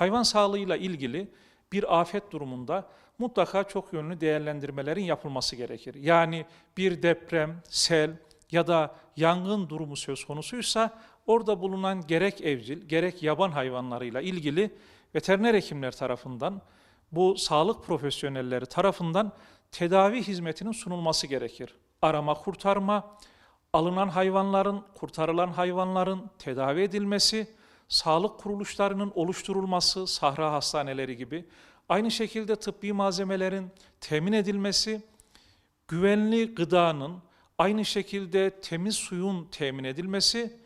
Hayvan sağlığıyla ilgili bir afet durumunda mutlaka çok yönlü değerlendirmelerin yapılması gerekir. Yani bir deprem, sel ya da yangın durumu söz konusuysa orada bulunan gerek evcil gerek yaban hayvanlarıyla ilgili veteriner hekimler tarafından bu sağlık profesyonelleri tarafından tedavi hizmetinin sunulması gerekir. Arama kurtarma, alınan hayvanların, kurtarılan hayvanların tedavi edilmesi, sağlık kuruluşlarının oluşturulması, sahra hastaneleri gibi, aynı şekilde tıbbi malzemelerin temin edilmesi, güvenli gıdanın, aynı şekilde temiz suyun temin edilmesi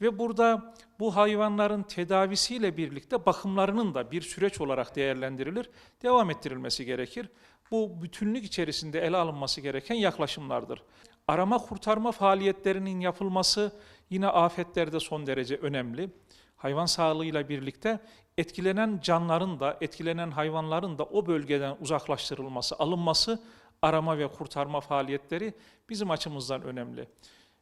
ve burada bu hayvanların tedavisiyle birlikte bakımlarının da bir süreç olarak değerlendirilir, devam ettirilmesi gerekir. Bu bütünlük içerisinde ele alınması gereken yaklaşımlardır. Arama kurtarma faaliyetlerinin yapılması yine afetlerde son derece önemli. Hayvan sağlığıyla birlikte etkilenen canların da, etkilenen hayvanların da o bölgeden uzaklaştırılması, alınması, arama ve kurtarma faaliyetleri bizim açımızdan önemli.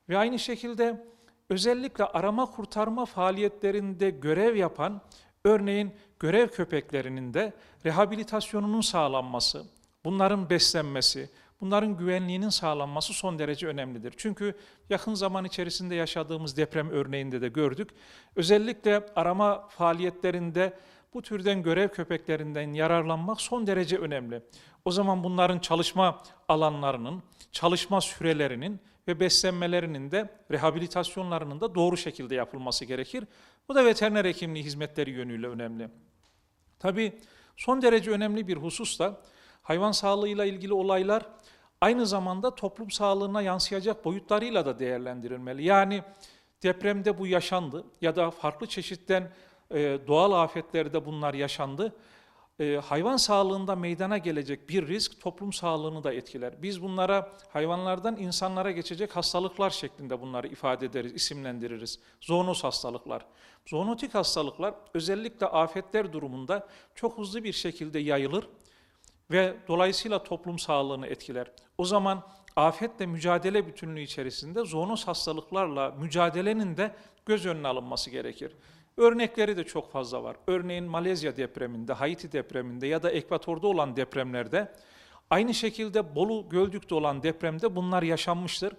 Ve aynı şekilde özellikle arama kurtarma faaliyetlerinde görev yapan, örneğin görev köpeklerinin de rehabilitasyonunun sağlanması, bunların beslenmesi, bunların güvenliğinin sağlanması son derece önemlidir. Çünkü yakın zaman içerisinde yaşadığımız deprem örneğinde de gördük. Özellikle arama faaliyetlerinde bu türden görev köpeklerinden yararlanmak son derece önemli. O zaman bunların çalışma alanlarının, çalışma sürelerinin ve beslenmelerinin de rehabilitasyonlarının da doğru şekilde yapılması gerekir. Bu da veteriner hekimliği hizmetleri yönüyle önemli. Tabii son derece önemli bir husus da hayvan sağlığıyla ilgili olaylar aynı zamanda toplum sağlığına yansıyacak boyutlarıyla da değerlendirilmeli. Yani depremde bu yaşandı ya da farklı çeşitten e, doğal afetlerde bunlar yaşandı. E, hayvan sağlığında meydana gelecek bir risk toplum sağlığını da etkiler. Biz bunlara hayvanlardan insanlara geçecek hastalıklar şeklinde bunları ifade ederiz, isimlendiririz. Zoonoz hastalıklar. Zoonotik hastalıklar özellikle afetler durumunda çok hızlı bir şekilde yayılır ve dolayısıyla toplum sağlığını etkiler. O zaman afetle mücadele bütünlüğü içerisinde zoonoz hastalıklarla mücadelenin de göz önüne alınması gerekir. Örnekleri de çok fazla var. Örneğin Malezya depreminde, Haiti depreminde ya da Ekvator'da olan depremlerde aynı şekilde Bolu Göldük'te olan depremde bunlar yaşanmıştır.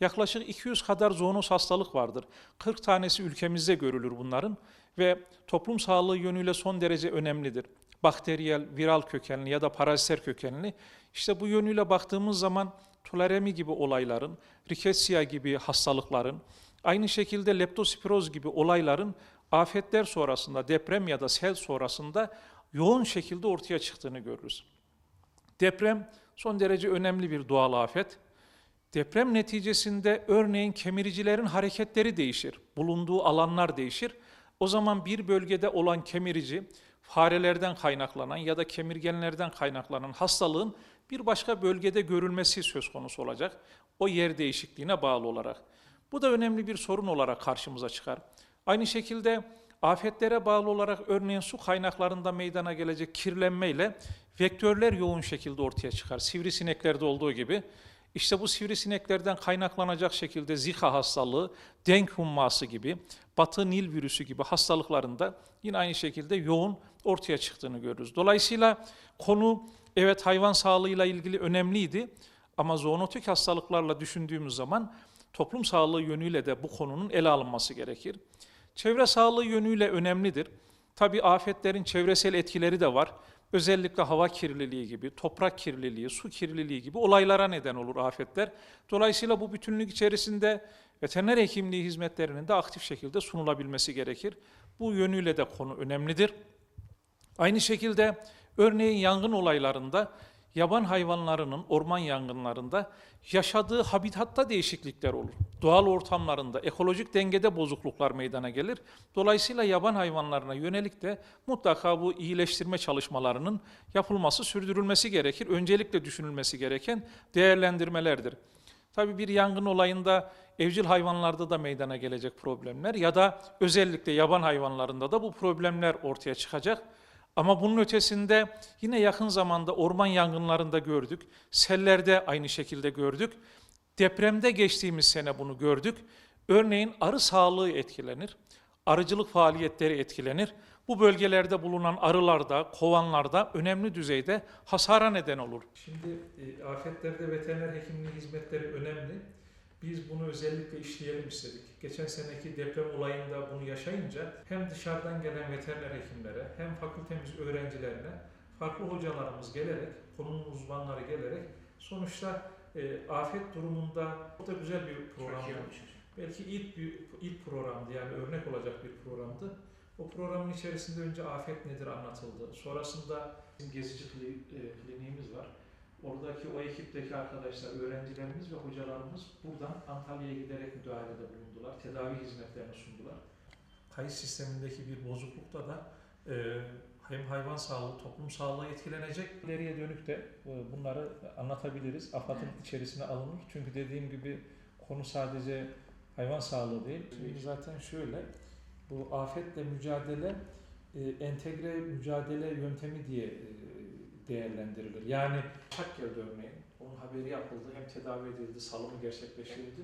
Yaklaşık 200 kadar zoonoz hastalık vardır. 40 tanesi ülkemizde görülür bunların ve toplum sağlığı yönüyle son derece önemlidir. Bakteriyel, viral kökenli ya da paraziter kökenli. İşte bu yönüyle baktığımız zaman tularemi gibi olayların, riketsia gibi hastalıkların, aynı şekilde leptospiroz gibi olayların afetler sonrasında, deprem ya da sel sonrasında yoğun şekilde ortaya çıktığını görürüz. Deprem son derece önemli bir doğal afet. Deprem neticesinde örneğin kemiricilerin hareketleri değişir, bulunduğu alanlar değişir. O zaman bir bölgede olan kemirici farelerden kaynaklanan ya da kemirgenlerden kaynaklanan hastalığın bir başka bölgede görülmesi söz konusu olacak. O yer değişikliğine bağlı olarak. Bu da önemli bir sorun olarak karşımıza çıkar. Aynı şekilde afetlere bağlı olarak örneğin su kaynaklarında meydana gelecek kirlenmeyle vektörler yoğun şekilde ortaya çıkar. Sivrisineklerde olduğu gibi. İşte bu sivrisineklerden kaynaklanacak şekilde Zika hastalığı, denk humması gibi, Batı Nil virüsü gibi hastalıklarında yine aynı şekilde yoğun ortaya çıktığını görürüz. Dolayısıyla konu evet hayvan sağlığıyla ilgili önemliydi ama zoonotik hastalıklarla düşündüğümüz zaman toplum sağlığı yönüyle de bu konunun ele alınması gerekir. Çevre sağlığı yönüyle önemlidir. Tabi afetlerin çevresel etkileri de var. Özellikle hava kirliliği gibi, toprak kirliliği, su kirliliği gibi olaylara neden olur afetler. Dolayısıyla bu bütünlük içerisinde veteriner hekimliği hizmetlerinin de aktif şekilde sunulabilmesi gerekir. Bu yönüyle de konu önemlidir. Aynı şekilde örneğin yangın olaylarında yaban hayvanlarının orman yangınlarında yaşadığı habitatta değişiklikler olur. Doğal ortamlarında ekolojik dengede bozukluklar meydana gelir. Dolayısıyla yaban hayvanlarına yönelik de mutlaka bu iyileştirme çalışmalarının yapılması, sürdürülmesi gerekir. Öncelikle düşünülmesi gereken değerlendirmelerdir. Tabii bir yangın olayında evcil hayvanlarda da meydana gelecek problemler ya da özellikle yaban hayvanlarında da bu problemler ortaya çıkacak. Ama bunun ötesinde yine yakın zamanda orman yangınlarında gördük, sellerde aynı şekilde gördük. Depremde geçtiğimiz sene bunu gördük. Örneğin arı sağlığı etkilenir. arıcılık faaliyetleri etkilenir. Bu bölgelerde bulunan arılarda, kovanlarda önemli düzeyde hasara neden olur. Şimdi e, afetlerde veteriner hekimliği hizmetleri önemli. Biz bunu özellikle işleyelim istedik. Geçen seneki deprem olayında bunu yaşayınca hem dışarıdan gelen veteriner hekimlere hem fakültemiz öğrencilerine farklı hocalarımız gelerek, konunun uzmanları gelerek sonuçta e, afet durumunda o da güzel bir program. Belki ilk bir ilk programdı yani örnek olacak bir programdı. O programın içerisinde önce afet nedir anlatıldı. Sonrasında bizim gezici e, kliniğimiz. Oradaki o ekipteki arkadaşlar, öğrencilerimiz ve hocalarımız buradan Antalya'ya giderek müdahalede bulundular. Tedavi hizmetlerini sundular. Kayıt sistemindeki bir bozuklukta da e, hem hayvan sağlığı, toplum sağlığı etkilenecek. İleriye dönük de e, bunları anlatabiliriz. AFAD'ın içerisine alınır. Çünkü dediğim gibi konu sadece hayvan sağlığı değil. Şimdi zaten şöyle, bu afetle mücadele e, entegre mücadele yöntemi diye e, değerlendirilir. Yani geldi örneğin, onun haberi yapıldı, hem tedavi edildi, salımı gerçekleştirildi.